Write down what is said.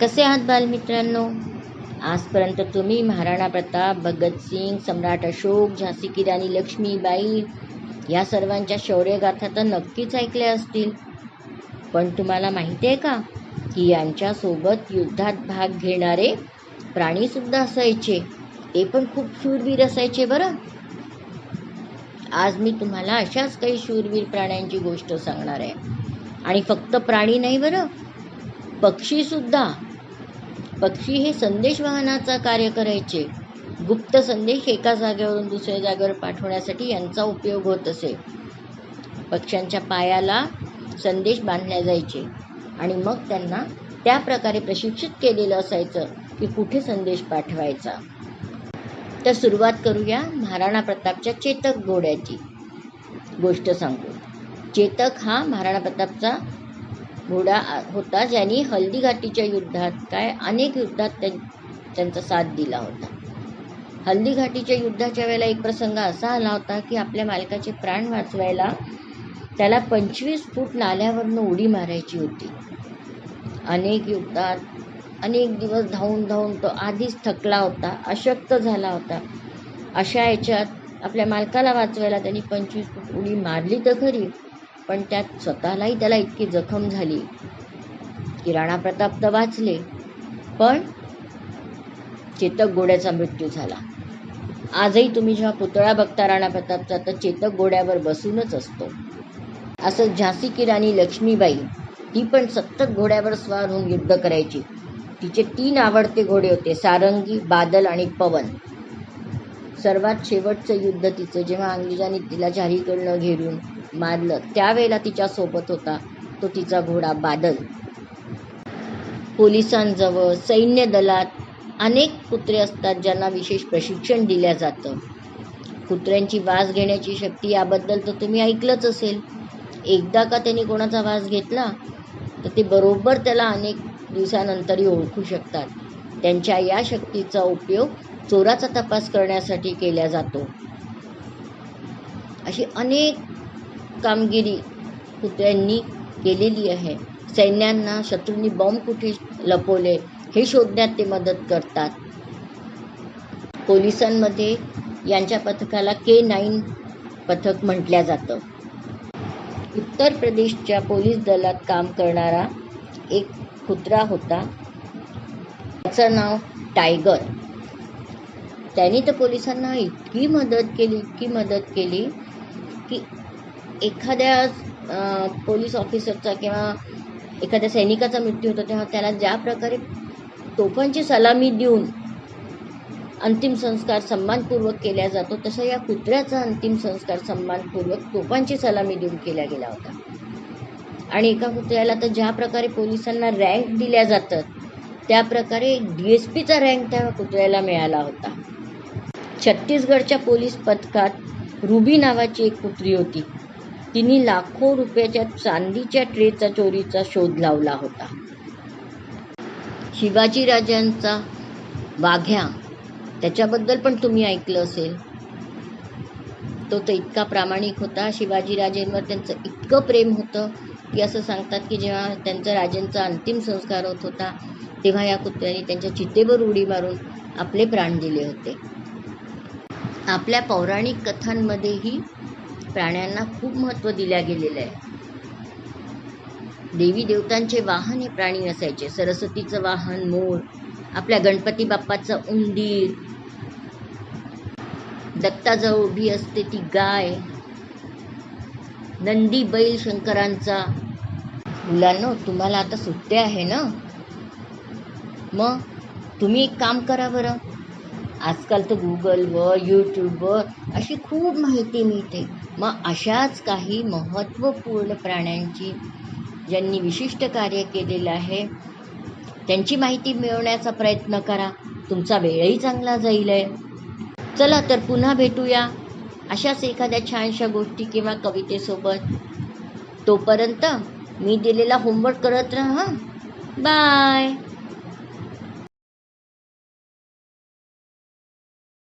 कसे आहात बालमित्रांनो? आजपर्यंत तुम्ही महाराणा प्रताप भगतसिंग सम्राट अशोक झाशी की राणी लक्ष्मीबाई या सर्वांच्या शौर्यगाथा तर नक्कीच ऐकल्या असतील. पण तुम्हाला माहिती आहे का की यांच्यासोबत युद्धात भाग घेणारे प्राणीसुद्धा असायचे. ते पण खूप शूरवीर असायचे बरं. आज मी तुम्हाला अशाच काही शूरवीर प्राण्यांची गोष्ट सांगणार आहे. आणि फक्त प्राणी नाही बरं पक्षीसुद्धा पक्षी हे संदेश वाहनाचा कार्य करायचे. गुप्त संदेश एका जागेवरून दुसऱ्या जागेवर पाठवण्यासाठी यांचा उपयोग होत असे. पक्ष्यांच्या पायाला संदेश बांधले जायचे आणि मग त्यांना त्या प्रकारे प्रशिक्षित केलेलं असायचं की कुठे संदेश पाठवायचा. तर सुरुवात करूया महाराणा प्रतापच्या चेतक घोड्याची. गोष्ट सांगू. चेतक हा महाराणा प्रतापचा घोडा होता ज्यांनी हल्दीघाटीच्या युद्धात काय अनेक युद्धात त्यां त्यांचा साथ दिला होता. हल्दीघाटीच्या युद्धाच्या वेळेला एक प्रसंग असा आला होता की आपल्या मालकाचे प्राण वाचवायला त्याला पंचवीस फूट नाल्यावरनं उडी मारायची होती. अनेक युद्धात अनेक दिवस धावून धावून तो आधीच थकला होता अशक्त झाला होता. अशा याच्यात आपल्या मालकाला वाचवायला त्यांनी पंचवीस फूट उडी मारली तर खरी पण त्यात स्वतःलाही त्याला इतकी जखम झाली की राणा प्रताप तर वाचले पण चेतक घोड्याचा मृत्यू झाला. आजही तुम्ही जेव्हा पुतळा बघता राणा प्रतापचा तर चेतक घोड्यावर बसूनच असतो. असं झाशी की राणी लक्ष्मीबाई ही पण सतत घोड्यावर स्वार होऊन युद्ध करायची. तिचे तीन आवडते घोडे होते सारंगी बादल आणि पवन. सर्वात शेवटचं युद्ध तिचं जेव्हा अंग्रेजांनी तिला झारीकडनं घेरून मारलं. त्यावेळेला तिच्या सोबत होता तो तिचा घोडा बादल. पोलिसांजवळ सैन्य दलात अनेक कुत्रे असतात ज्यांना विशेष प्रशिक्षण दिल्या जातं. कुत्र्यांची वास घेण्याची शक्ती याबद्दल तर तुम्ही ऐकलंच असेल. एकदा का त्यांनी कोणाचा वास घेतला तर ते बरोबर त्याला अनेक दिवसानंतरही ओळखू शकतात. त्यांच्या या शक्तीचा उपयोग चोराचा तपास करण्यासाठी केला जातो. अशी अनेक कामगिरी कुत्र्यांनी केलेली आहे. सैन्यांना शत्रूंनी बॉम्ब कुठे लपवले हे शोधण्यात ते मदत करतात. पोलिसांमध्ये यांच्या पथकाला के नाईन पथक म्हटल्या जातं. उत्तर प्रदेशच्या पोलीस दलात काम करणारा एक कुत्रा होता. त्याचं नाव टायगर. त्यांनी तर पोलिसांना इतकी मदत केली इतकी मदत केली की एखाद्या पोलीस ऑफिसरचा किंवा एखाद्या सैनिकाचा मृत्यू होतो तेव्हा त्याला ज्या प्रकारे तोफांची सलामी देऊन अंतिम संस्कार सन्मानपूर्वक केला जातो तसं या कुत्र्याचा अंतिम संस्कार सन्मानपूर्वक तोफांची सलामी देऊन केला गेला होता आणि एका कुत्र्याला तर ज्या प्रकारे पोलिसांना रँक दिल्या जातात त्या प्रकारे डी एस पीचा रँक त्या कुत्र्याला मिळाला होता. छत्तीसगडच्या पोलीस पथकात रुबी नावाची एक कुत्री होती. तिने लाखो रुपयाच्या चांदीच्या ट्रेचा चोरीचा शोध लावला होता. शिवाजीराजांचा वाघ्या त्याच्याबद्दल पण तुम्ही ऐकलं असेल. तो तर इतका प्रामाणिक होता. शिवाजीराजेंवर त्यांचं इतकं प्रेम होतं की असं सांगतात की जेव्हा त्यांचा राजांचा अंतिम संस्कार होत होता तेव्हा या कुत्र्याने त्यांच्या चितेवर उडी मारून आपले प्राण दिले होते. आपल्या पौराणिक कथांमध्येही प्राण्यांना खूप महत्त्व दिल्या गेलेलं आहे देवी देवतांचे वाहन हे प्राणी असायचे. सरस्वतीचं वाहन मोर आपल्या गणपती बाप्पाचं उंदीर दत्ताजवळ उभी असते ती गाय नंदी बैल शंकरांचा. मुलांना तुम्हाला आता सुट्टे आहे ना? मग तुम्ही एक काम करा बरं. आजकाल तर गुगलवर यूट्यूबवर अशी खूप माहिती मिळते. मग अशाच काही महत्त्वपूर्ण प्राण्यांची ज्यांनी विशिष्ट कार्य केलेलं आहे त्यांची माहिती मिळवण्याचा प्रयत्न करा. तुमचा वेळही चांगला जाईल आहे चला तर पुन्हा भेटूया अशाच एखाद्या छानशा गोष्टी किंवा कवितेसोबत. तोपर्यंत मी दिलेला होमवर्क करत राहा. बाय